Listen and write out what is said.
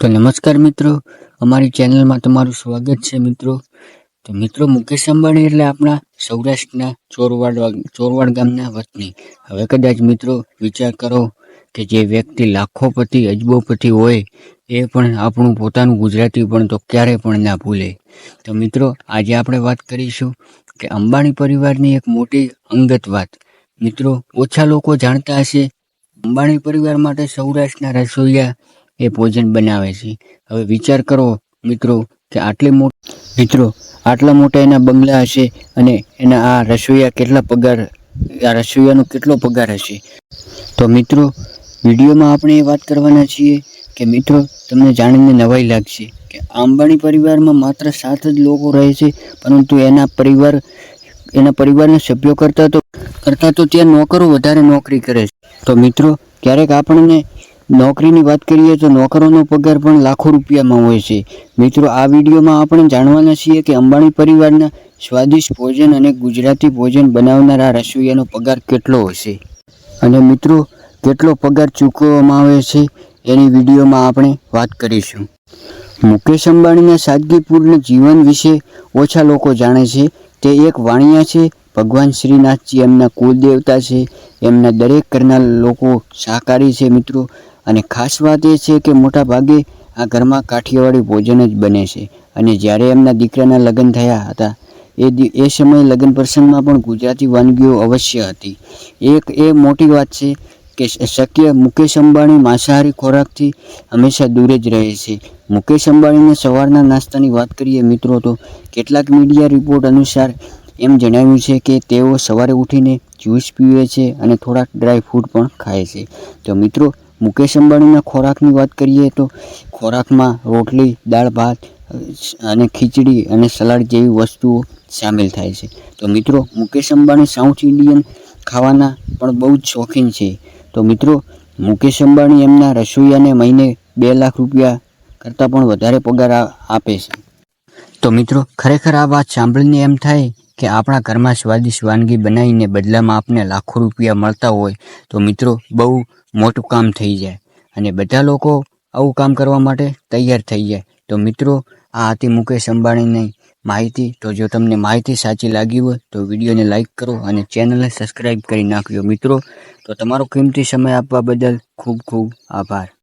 તો નમસ્કાર મિત્રો, અમારી ચેનલમાં તમારું સ્વાગત છે મિત્રો. તો મિત્રો, મુકેશ અંબાણી એટલે આપણા સૌરાષ્ટ્રના ચોરવાડ ચોરવાડ ગામના વતની. હવે કદાચ મિત્રો વિચાર કરો કે જે વ્યક્તિ લાખોપતિ, અજબોપતિ હોય, એ પણ આપણું પોતાનું ગુજરાતી પણ તો ક્યારે પણ ના ભૂલે. તો મિત્રો, આજે આપણે વાત કરીશું કે અંબાણી પરિવારની એક મોટી અંગત વાત. મિત્રો, ઓછા લોકો જાણતા હશે, અંબાણી પરિવાર માટે સૌરાષ્ટ્રના રસોઈયા એ ભોજન બનાવે છે. હવે વિચાર કરો મિત્રો કે આટલી મોટી, મિત્રો, આટલા મોટા એના બંગલા હશે અને એના આ રસોઈયા કેટલા પગાર, આ રસોઈયાનો કેટલો પગાર હશે. તો મિત્રો, વિડીયોમાં આપણે એ વાત કરવાના છીએ કે મિત્રો, તમને જાણીને નવાઈ લાગશે કે અંબાણી પરિવારમાં માત્ર સાત જ લોકો રહે છે, પરંતુ એના પરિવાર, એના પરિવારના સભ્યો કરતાં તો કરતાં તો ત્યાં નોકરો વધારે નોકરી કરે છે. તો મિત્રો, ક્યારેક આપણને નોકરીની વાત કરીએ તો નોકરોનો પગાર પણ લાખો રૂપિયામાં હોય છે. મિત્રો, આ વિડીયોમાં આપણે જાણવાના છીએ કે અંબાણી પરિવારના સ્વાદિષ્ટ ભોજન અને ગુજરાતી ભોજન બનાવનારા રસોઈયાનો પગાર કેટલો હશે અને મિત્રો, કેટલો પગાર ચૂકવવામાં આવે છે? એની વિડીયોમાં આપણે વાત કરીશું. મુકેશ અંબાણીના સાદગીપૂર્ણ જીવન વિશે ઓછા લોકો જાણે છે. તે એક વાણિયા છે. ભગવાન શ્રીનાથજી એમના કુલદેવતા છે. એમના દરેક ઘરના લોકો શાકાહારી છે, મિત્રો. અને ખાસ વાત એ છે કે મોટા ભાગે આ ઘરમાં કાઠિયાવાડી ભોજન જ બને છે. અને જ્યારે એમના દીકરાના લગ્ન થયા હતા, એ એ સમયે લગ્ન પ્રસંગમાં પણ ગુજરાતી વાનગીઓ અવશ્ય હતી. એક એ મોટી વાત છે કે શક્ય મુકેશ અંબાણી માંસાહારી ખોરાકથી હંમેશા દૂર જ રહે છે. મુકેશ અંબાણીને સવારના નાસ્તાની વાત કરીએ મિત્રો, તો કેટલાક મીડિયા રિપોર્ટ અનુસાર એમ જણાવ્યું છે કે તેઓ સવારે ઉઠીને જ્યુસ પીવે છે અને થોડાક ડ્રાય ફ્રૂટ પણ ખાય છે. તો મિત્રો મુકેશ અંબાણીના ખોરાકની વાત કરીએ તો ખોરાકમાં રોટલી, દાળ ભાત, અને ખીચડી અને સલાડ જેવી વસ્તુઓ સામેલ થાય છે. તો મિત્રો, મુકેશ અંબાણી સાઉથ ઇન્ડિયન ખાવાના પણ બહુ જ શોખીન છે. તો મિત્રો, મુકેશ અંબાણી એમના રસોઈયાને મહિને બે લાખ રૂપિયા કરતાં પણ વધારે પગાર આપે છે. તો મિત્રો, ખરેખર આ વાત સાંભળીને એમ થાય કે આપણા ઘરમાં સ્વાદિષ્ટ વાનગી બનાવીને બદલામાં આપને લાખો રૂપિયા મળતા હોય તો મિત્રો બહુ મોટું કામ થઈ જાય. અને બધા લોકો આવું કામ કરવા માટે તૈયાર થઈ જાય. તો મિત્રો, આ હતી મુકેશ અંબાણીની માહિતી. તો જો તમને માહિતી સાચી લાગી હોય તો વિડીયોને લાઇક કરો અને ચેનલને સબસ્ક્રાઈબ કરી નાખજો મિત્રો. તો તમારો કિંમતી સમય આપવા બદલ ખૂબ ખૂબ આભાર.